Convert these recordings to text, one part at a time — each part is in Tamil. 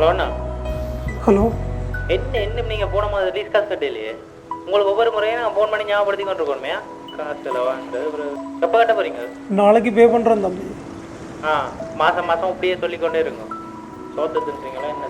ஹலோ அண்ணா. ஹலோ. என்ன இன்னும் நீங்கள் போன மாதிரி ரிலீஸ் காசு கட்டலையே உங்களுக்கு ஒவ்வொரு முறையும் நான் ஃபோன் பண்ணி ஞாபகப்படுத்தி கொண்டு இருக்கணுமே காசு அப்புறம் எப்போ கட்ட போகிறீங்க நாளைக்கு பே பண்ணுறேன் தம்பி. ஆ மாதம் மாதம் அப்படியே சொல்லிக்கொண்டே இருங்க. சோத்தை தின்றீங்களா என்ன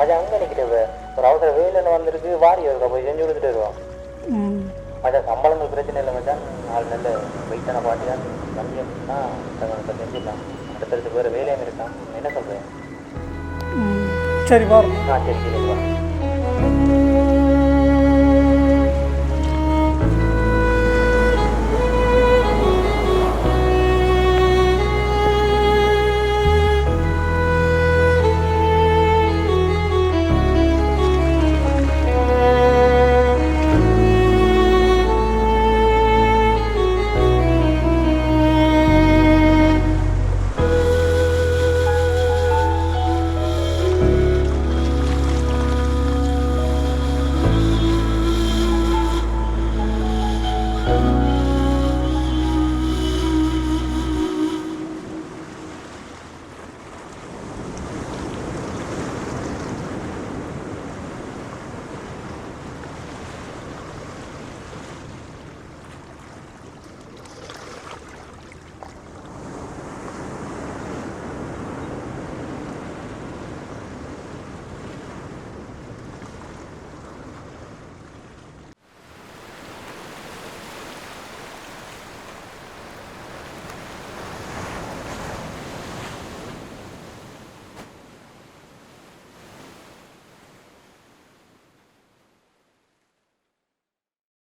அது அங்கே நிற்கிறது ஒரு அவசர வேலைன்னு வந்திருக்கு வாரி இருக்கா போய் செஞ்சு கொடுத்துட்டு வருவோம் ம். மச்சான் சம்பளங்கள் பிரச்சனை இல்லை மச்சான். நாலு நல்ல வெயிட்டான பாட்டி தான். கம்மி அப்படின்னா தங்களுக்கு செஞ்சிடலாம் அடுத்தடுத்து வேறு வேலையும் இருக்கான். என்ன சொல்கிறேன் சரி ஆ சரி சரி வா.